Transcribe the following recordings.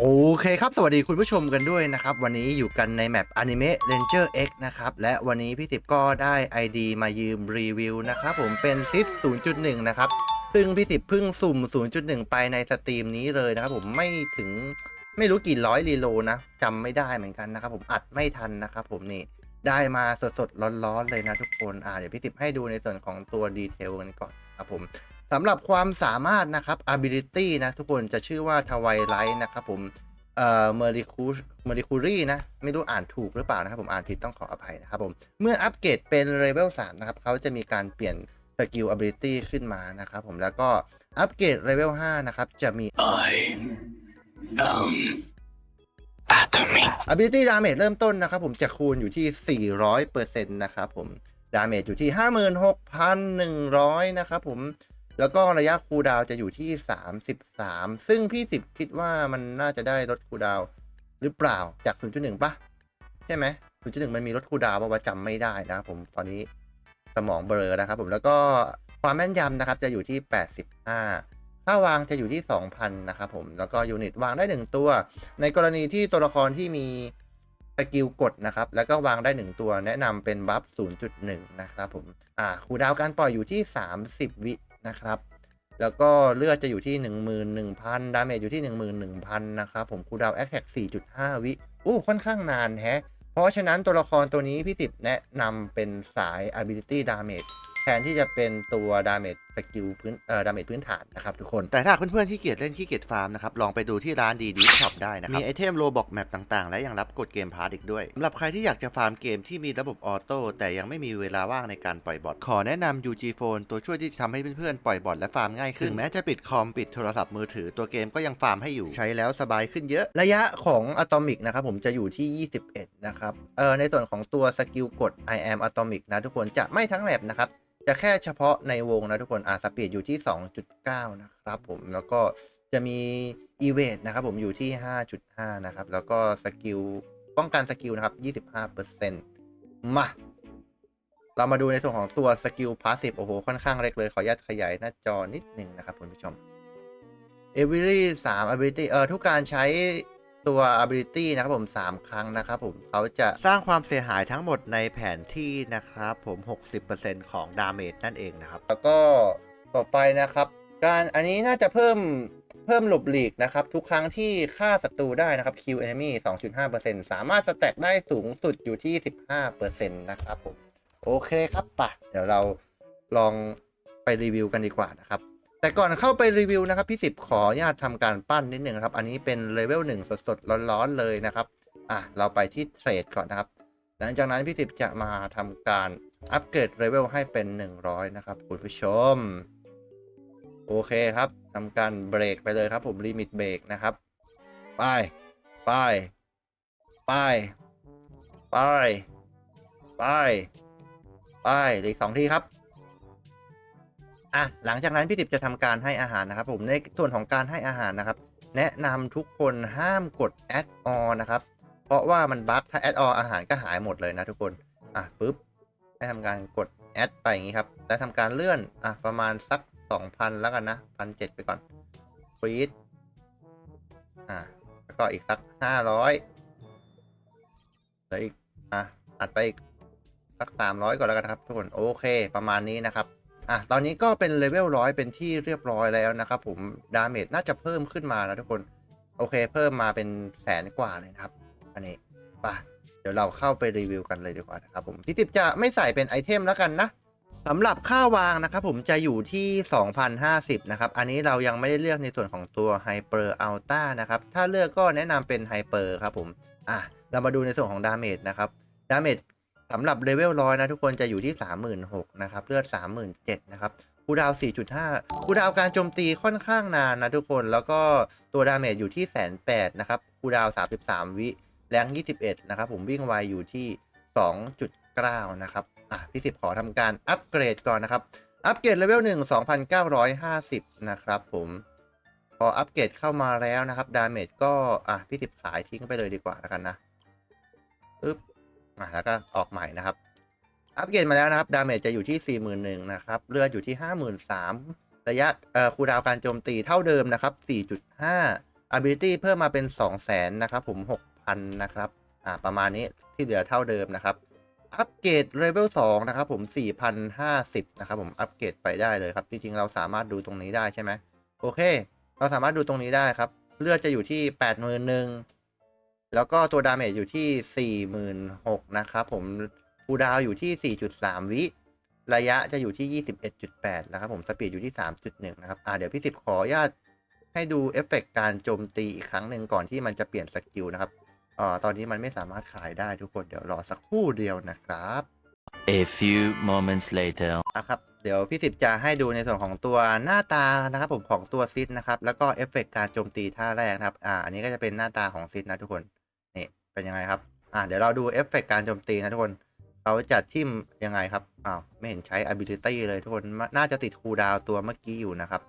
โอเคครับ สวัสดีคุณผู้ชมกันด้วยนะครับ วันนี้อยู่กันในแมป Anime Ranger X นะครับ และวันนี้พี่ติบก็ได้ ID มายืมรีวิวนะครับ ผมเป็นซิส0.1 นะครับ ซึ่งพี่ติบเพิ่งสุ่ม 0.1 ไปในสตรีมนี้เลยนะครับ ผมไม่ถึงไม่รู้กี่ร้อยรีโลนะจำไม่ได้เหมือนกันนะครับ ผมอัดไม่ทันนะครับ ผมนี่ได้มาสดๆร้อนๆเลยนะทุกคนอ่าเดี๋ยวพี่ติบให้ดูในส่วนของตัวดีเทลกันก่อนครับผม สำหรับความสามารถนะครับ ability นะ ทุกคนจะชื่อว่าทวายไลท์นะครับผม เอ่อเมอริคูเมอริคูรี่นะ ไม่รู้อ่านถูกหรือเปล่านะครับผมอ่านผิดต้องขออภัยนะครับผม เมื่ออัปเกรดเป็นเลเวล3นะครับเขาจะมีการเปลี่ยนสกิล ability ขึ้นมานะครับผมแล้วก็อัปเกรดเลเวล5นะครับ จะมี I am atomic. ability damage เริ่มต้นนะครับผมจะคูณอยู่ที่ 400%นะครับผม damage อยู่ที่ 56,100 นะครับผม แล้วก็ระยะคูลดาวจะอยู่ที่ 33 ซึ่งพี่สิบคิดว่ามันน่าจะได้ลดคูลดาวหรือเปล่าจาก 0.1ปะใช่ไหม0.1 มันมีลดคูลดาวน์ปะว่าจำไม่ได้นะครับผมตอนนี้สมองเบลอนะครับผมแล้วก็ความแม่นยำนะครับจะอยู่ที่ 85 ค่าวางจะอยู่ที่ 2,000 นะครับผมแล้วก็ยูนิตวางได้ 1 ตัว ในกรณีที่ตัวละครที่มีสกิลกดนะครับ แล้วก็วางได้ 1 ตัวแนะนำเป็นบัฟ 0.1 นะครับผมอ่าคูดาวการปล่อยอยู่ที่ 30 วิ นะครับ แล้วก็เลือดจะอยู่ที่ 11,000 ดาเมจอยู่ที่ 11,000 นะครับ ผมคูดาวแอคแท็ก4.5 วิอู้ค่อนข้างนานแฮะ เพราะฉะนั้นตัวละครตัวนี้พี่ติบแนะนำเป็นสาย ability damage แทนที่จะเป็นตัว damage สกิลพื้นเอ่อ damage พื้นฐานนะครับทุกคน แต่ถ้าเพื่อนๆที่เกียดเล่นที่เกียดฟาร์มนะครับ ลองไปดูที่ร้านดีดีช็อปได้นะครับ มีไอเทมโลบอกแมปต่างๆ และยังรับกดเกมพาร์ตอีกด้วยสำหรับใครที่อยากจะฟาร์มเกมที่มีระบบออโต้แต่ยังไม่มีเวลาว่างในการปล่อยบอทขอแนะนำ UG Phone ตัวช่วยที่จะทำให้เพื่อนๆปล่อยบอทและฟาร์มง่ายขึ้นถึงแม้จะปิดคอมปิดโทรศัพท์มือถือตัวเกมก็ยังฟาร์มให้อยู่ใช้แล้วสบายขึ้นเยอะระยะของ Atomic นะครับผมจะอยู่ที่ 21 นะครับเออในส่วนของตัวสกิลกด I am Atomic นะทุกคนจะไม่ทั้งแมปนะครับ จะแค่เฉพาะในวงนะทุกคนอ่าสปีดอยู่ที่ 2.9 นะครับผมแล้วก็จะมีอีเวทนะครับผมอยู่ที่ 5.5 นะครับ แล้วก็สกิลป้องกันสกิลนะครับ 25%มา เรามาดูในส่วนของตัวสกิลพาสซีฟโอ้โห ค่อนข้างเล็กเลย ขออนุญาตขยายหน้าจอนิดหนึ่งนะครับคุณผู้ชม Every 3 ability เอ่อทุกการใช้ ตัว ability นะครับผม 3 ครั้งนะครับผมเขาจะสร้างความเสียหายทั้งหมดในแผนที่นะครับผม 60%ของดาเมจนั่นเองนะครับ แล้วก็ต่อไปนะครับ การอันนี้น่าจะเพิ่มเพิ่มหลบหลีกนะครับ ทุกครั้งที่ฆ่าศัตรูได้นะครับ Q enemy 2.5%สามารถสแต็กได้สูงสุดอยู่ที่ 15%นะครับผม โอเคครับปะเดี๋ยวเราลองไปรีวิวกันดีกว่านะครับ แต่ก่อนเข้าไปรีวิวนะครับพี่สิบขออนุญาตทำการปั้นนิดหนึ่งครับ อันนี้เป็นเลเวลหนึ่งสดๆร้อนๆเลยนะครับ อะ เราไปที่เทรดก่อนนะครับ หลังจากนั้นพี่สิบจะมาทำการอัปเกรดเลเวลให้เป็น 100 นะครับ คุณผู้ชม โอเคครับทำการเบรกไปเลยครับผมลิมิตเบรกนะครับ ไป ไป ไป ไป ไป ไปออีกสองทีครับ อะหลังจากนั้นพี่ติบจะทำการให้อาหารนะครับผมในส่วนของการให้อาหารนะครับ แนะนำทุกคนห้ามกด add on นะครับ เพราะว่ามันบั๊กถ้า add on อาหารก็หายหมดเลยนะทุกคนอะปุ๊บให้ทำการกด add ไปอย่างนี้ครับแล้วทำการเลื่อนอะประมาณสัก 2,000 แล้วกันนะพันเไปก่อนฟรีดอะแล้วก็อีกสัก 500เหลืออีกอะอัดไปอีกสัก 300 ก่อนแล้วกันครับทุกคนโอเค ประมาณนี้นะครับ อะตอนนี้ก็เป็นเลเวลร้อยเป็นที่เรียบร้อยแล้วนะครับผมดาเมจน่าจะเพิ่มขึ้นมานะทุกคน โอเค เพิ่มมาเป็นแสนกว่าเลยนะครับ อันนี้ป่ะเดี๋ยวเราเข้าไปรีวิวกันเลยดีกว่านะครับผมพี่ติบจะไม่ใส่เป็นไอเทมแล้วกันนะสำหรับค่าวางนะครับผมจะอยู่ที่ 2,050 นะครับ อันนี้เรายังไม่ได้เลือกในส่วนของตัว Hyper Ultra นะครับ ถ้าเลือกก็แนะนำเป็น Hyper ครับผม อะ เรามาดูในส่วนของดาเมจนะครับ ดาเมจ สำหรับเลเวลร้อยนะทุกคนจะอยู่ที่ 36,000นะครับเลือด 37,000นะครับคูดาว 4.5 คูดาวการโจมตีค่อนข้างนานนะทุกคนแล้วก็ตัวดาเมจอยู่ที่แสนแปดนะครับคูดาว 33 วิแรง21 นะครับ ผมวิ่งไวอยู่ที่ 2.9 นะครับ อะพี่สิบขอทำการอัปเกรดก่อนนะครับ อัปเกรดเลเวล1 2,950 นะครับผม พออัปเกรดเข้ามาแล้วนะครับ ดาเมจก็ อะพี่สิบขายทิ้งไปเลยดีกว่าแล้วกันนะปึ๊บ อะแล้วก็ออกใหม่นะครับ อัปเกรดมาแล้วนะครับ ดาเมจจะอยู่ที่ 41,000นะครับ เลือดอยู่ที่ 53,000ระยะเอ่อคูดาวการโจมตีเท่าเดิมนะครับ 4.5 ability เพิ่มมาเป็น 2 0 0 0 0 0นะครับผม 6,000นะครับ อ่าประมาณนี้ที่เหลือเท่าเดิมนะครับ อัปเกรดเลเวล2นะครับผม4,050นะครับผมอัปเกรดไปได้เลยครับ จริงๆ เราสามารถดูตรงนี้ได้ใช่ไหมโอเค เราสามารถดูตรงนี้ได้ครับ เลือดจะอยู่ที่ 81,000 แล้วก็ตัวดาเมจอยู่ที่ 46,000นะครับผมคูลดาวน์อยู่ที่ 4.3 วิ ระยะจะอยู่ที่ 21.8 นะครับผมสปีดอยู่ที่ 3.1 นะครับ อ่าเดี๋ยวพี่สิบขออนุญาตให้ดูเอฟเฟกต์การโจมตีอีกครั้งหนึ่งก่อนที่มันจะเปลี่ยนสกิลนะครับอ่าตอนนี้มันไม่สามารถขายได้ทุกคนเดี๋ยวรอสักครู่เดียวนะครับ A few moments later. อะครับ เดี๋ยวพี่สิบจะให้ดูในส่วนของตัวหน้าตานะครับผมของตัวซิดนะครับ แล้วก็เอฟเฟกต์การโจมตีท่าแรกนะครับ อ่า อันนี้ก็จะเป็นหน้าตาของซิดนะทุกคนนี่ เป็นยังไงครับ อ่าเดี๋ยวเราดูเอฟเฟกต์การโจมตีนะทุกคนเขาจะทิมยังไงครับ อ้าวไม่เห็นใช้ ability เลยทุกคน น่าจะติดคูดาวตัวเมื่อกี้อยู่นะครับ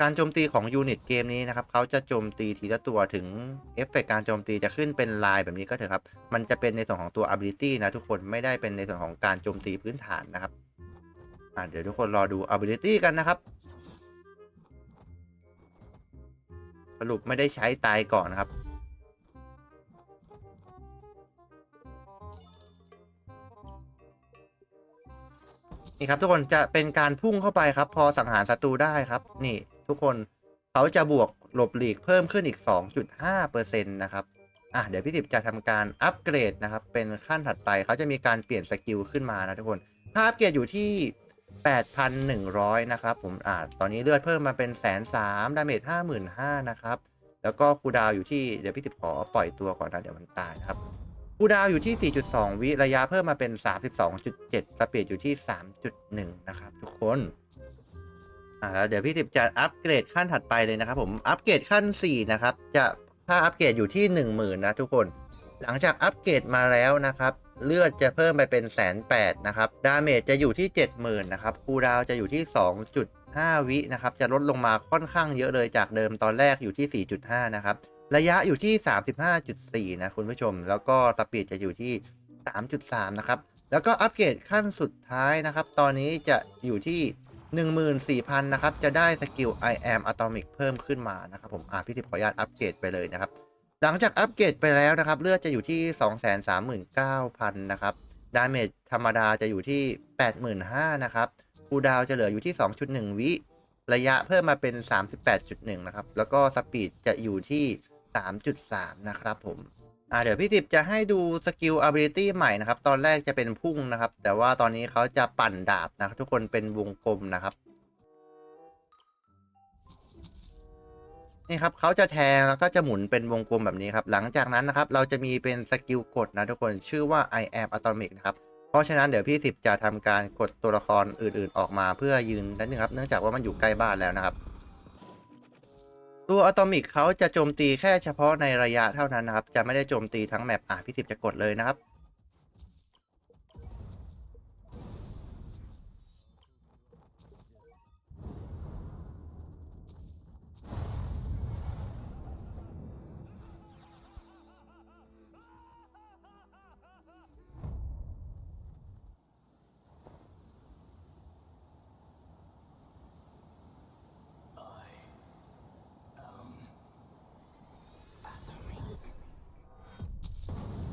การโจมตีของยูนิตเกมนี้นะครับเขาจะโจมตีทีละตัวถึงเอฟเฟกต์การโจมตีจะขึ้นเป็นลายแบบนี้ก็เถอะครับ มันจะเป็นในส่วนของตัว ability นะทุกคน ไม่ได้เป็นในส่วนของการโจมตีพื้นฐานนะครับ อ่าเดี๋ยวทุกคนรอดู ability กันนะครับสรุปไม่ได้ใช้ตายก่อนนะครับ นี่ครับทุกคนจะเป็นการพุ่งเข้าไปครับ พอสังหารศัตรูได้ครับ นี่ทุกคนเขาจะบวกหลบหลีกเพิ่มขึ้นอีก 2.5%นะครับอะเดี๋ยวพี่ติบจะทำการอัปเกรดนะครับ เป็นขั้นถัดไปเขาจะมีการเปลี่ยนสกิลขึ้นมานะทุกคนถ้าอัปเกรดอยู่ที่ 8,100 นะครับผมอ่าตอนนี้เลือดเพิ่มมาเป็นแสนสามดาเมจ55,000นห้านะครับ แล้วก็คูดาวอยู่ที่เดี๋ยวพี่ติบขอปล่อยตัวก่อนนะเดี๋ยวมันตายนะครับ คูดาวอยู่ที่ 4.2 วิระยะเพิ่มมาเป็น 32.7 สปีดอยู่ที่ 3.1 นะครับ ทุกคน อ่าแล้วเดี๋ยวพี่ติบจะอัปเกรดขั้นถัดไปเลยนะครับผม อัปเกรดขั้น 4 นะครับ จะค่าอัปเกรดอยู่ที่ 10,000 นะทุกคน หลังจากอัปเกรดมาแล้วนะครับ เลือดจะเพิ่มไปเป็นแสนแปดนะครับ ดาเมจจะอยู่ที่ 70,000 นะครับคูดาวจะอยู่ที่ 2.5 วินะครับ จะลดลงมาค่อนข้างเยอะเลยจากเดิมตอนแรกอยู่ที่ 4.5 นะครับ ระยะอยู่ที่ 35.4 นะคุณผู้ชม แล้วก็สปีดจะอยู่ที่ 3.3 นะครับ แล้วก็อัปเกรดขั้นสุดท้ายนะครับ ตอนนี้จะอยู่ที่ 14,000 นะครับ จะได้สกิล I am atomic เพิ่มขึ้นมานะครับผม อ่าพี่ทิพย์ขออนุญาตอัปเกรดไปเลยนะครับ หลังจากอัปเกรดไปแล้วนะครับ เลือดจะอยู่ที่ 239,000 นะครับ ดาเมจธรรมดาจะอยู่ที่ 85,000 นะครับคูดาวจะเหลืออยู่ที่ 2.1 วิ ระยะเพิ่มมาเป็น 38.1 นะครับ แล้วก็สปีดจะอยู่ที่ 3.3 นะครับผมอ่าเดี๋ยวพี่ติบจะให้ดูสกิล ability ใหม่นะครับ ตอนแรกจะเป็นพุ่งนะครับ แต่ว่าตอนนี้เขาจะปั่นดาบนะครับ ทุกคนเป็นวงกลมนะครับนี่ครับเขาจะแทงแล้วก็จะหมุนเป็นวงกลมแบบนี้ครับหลังจากนั้นนะครับเราจะมีเป็นสกิลกดนะทุกคนชื่อว่า I am atomic นะครับเพราะฉะนั้นเดี๋ยวพี่สิบจะทำการกดตัวละครอื่นๆ ออกมาเพื่อยืนนั่นนึงครับเนื่องจากว่ามันอยู่ใกล้บ้านแล้วนะครับ ตัวอะตอมิกเขาจะโจมตีแค่เฉพาะในระยะเท่านั้นนะครับ จะไม่ได้โจมตีทั้งแมปอะพี่สิบจะกดเลยนะครับ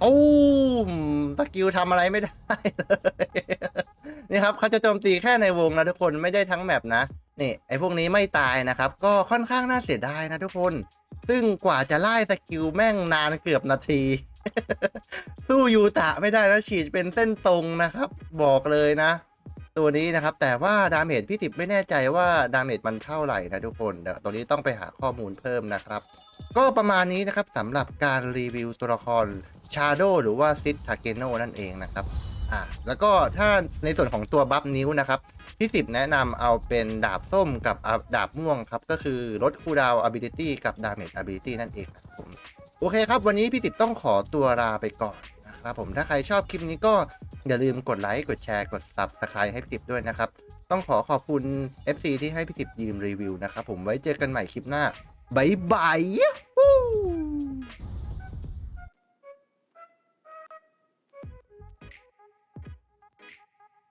โอ้มสกิลทำอะไรไม่ได้เลยนี่ครับเขาจะโจมตีแค่ในวงนะทุกคนไม่ได้ทั้งแมปนะนี่ไอ้พวกนี้ไม่ตายนะครับ ก็ค่อนข้างน่าเสียดายนะทุกคน ซึ่งกว่าจะไล่สกิลแม่งนานเกือบนาที สู้ยูตะไม่ได้แล้วฉีดเป็นเส้นตรงนะครับ บอกเลยนะ ตัวนี้นะครับ แต่ว่าดาเมจพี่ติบไม่แน่ใจว่าดาเมจมันเท่าไหร่นะทุกคนเดี๋ยวตรงนี้ต้องไปหาข้อมูลเพิ่มนะครับ ก็ประมาณนี้นะครับสำหรับการรีวิวตัวละครชาโดหรือว่าซิ t ทาเกโนนั่นเองนะครับอ่าแล้วก็ถ้าในส่วนของตัวบัฟนิ้วนะครับพี่สิบแนะนำเอาเป็นดาบส้มกับอาดาบม่วงครับ ก็คือลดคูดาว ability กับ damage ability นั่นเองนะครับผมโอเคครับ วันนี้พี่สิบต้องขอตัวลาไปก่อนนะครับผมถ้าใครชอบคลิปนี้ก็อย่าลืมกดไลค์กดแชร์กด subscribe ให้พี่สิบด้วยนะครับ ต้องขอขอบคุณ FC ที่ให้พี่สิบยืมรีวิวนะครับผมไว้เจอกันใหม่คลิปหน้า บายบาย